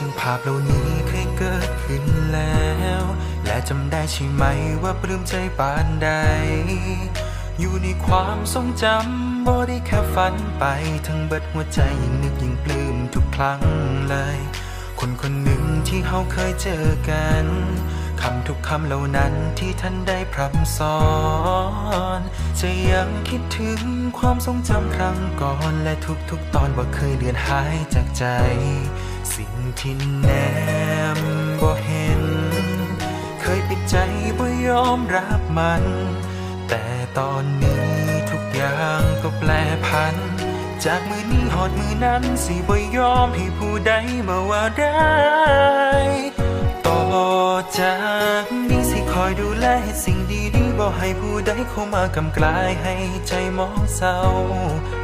จังภาพเหล่านี้เคยเกิดขึ้นแล้ว และจำได้ใช่ไหมว่าปลื้มใจปานใด อยู่ในความทรงจำบ่ได้แค่ฝันไป ทั้งเบิดหัวใจยิ่งนึกยิ่งปลื้มทุกครั้งเลย คนคนหนึ่งที่เฮาเคยเจอกัน คำทุกคำเหล่านั้นที่ท่านได้พร่ำสอน จะยังคิดถึงความทรงจำครั้งก่อนและทุกๆตอนบ่เคยเลือนหายจากใจ สิ่งที่แนมบ่เห็น เคยปิดใจบ่ยอมรับมัน แต่ตอนนี้ทุกอย่างก็แปลผัน จากมือนี้หอดมือนั้นสิบ่ยอมให้ผู้ใดมาว่าได้ อยดูแลให้สิ่งดีๆบ่ให้ผู้ใดเข้ามากำกลายให้ใจมองเศร้า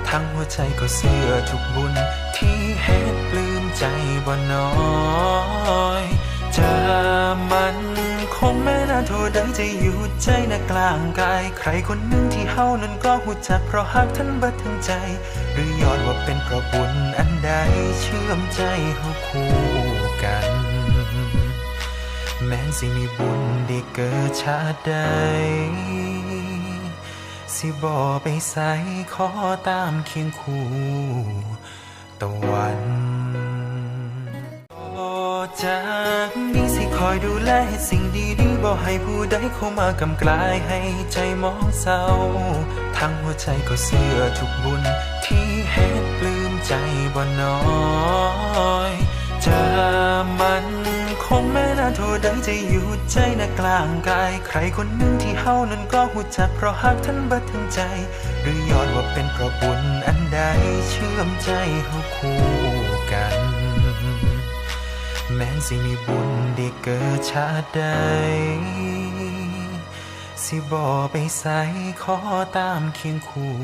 ทั้งหัวใจก็เสื่อทุกบุญ ที่เฮ็ดปลื้มใจบ่น้อยจะมันคงแม่นานเท่าใดจะอยู่ใจนะกลางกาย ใครคนหนึ่งที่เฮานั้นก็หูจักเพราะหักท่านบัดทั้งใจ หรือย้อนว่าเป็นเพราะบุญอันใดเชื่อมใจเฮาคู่กัน แม้สิมีบุญได้เกิดชาติใด สิบอไปใส่ขอตามเคียงคู่ตะวันต่อจากนี้สิคอยดูแลให้สิ่งดีๆบ่ให้ผู้ใดเข้ามากำกลายให้ใจมองเศร้า ทั้งหัวใจก็เสื่อทุกบุญที่เฮ็ดปลื้มใจบ่น้อยจะมัน คงแม่นาเท่าใดจะอยู่ใจนะกลางกาย ใครคนหนึ่งที่เฮานั้นก็หูจักเพราะหักท่านบัดทั้งใจ หรือย้อนว่าเป็นเพราะบุญอันใดเชื่อมใจเฮาคู่กัน แม้นสิมีบุญได้เกิดชาติใด สิบอไปใส่ขอตามเคียงคู่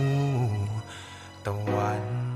ตะวัน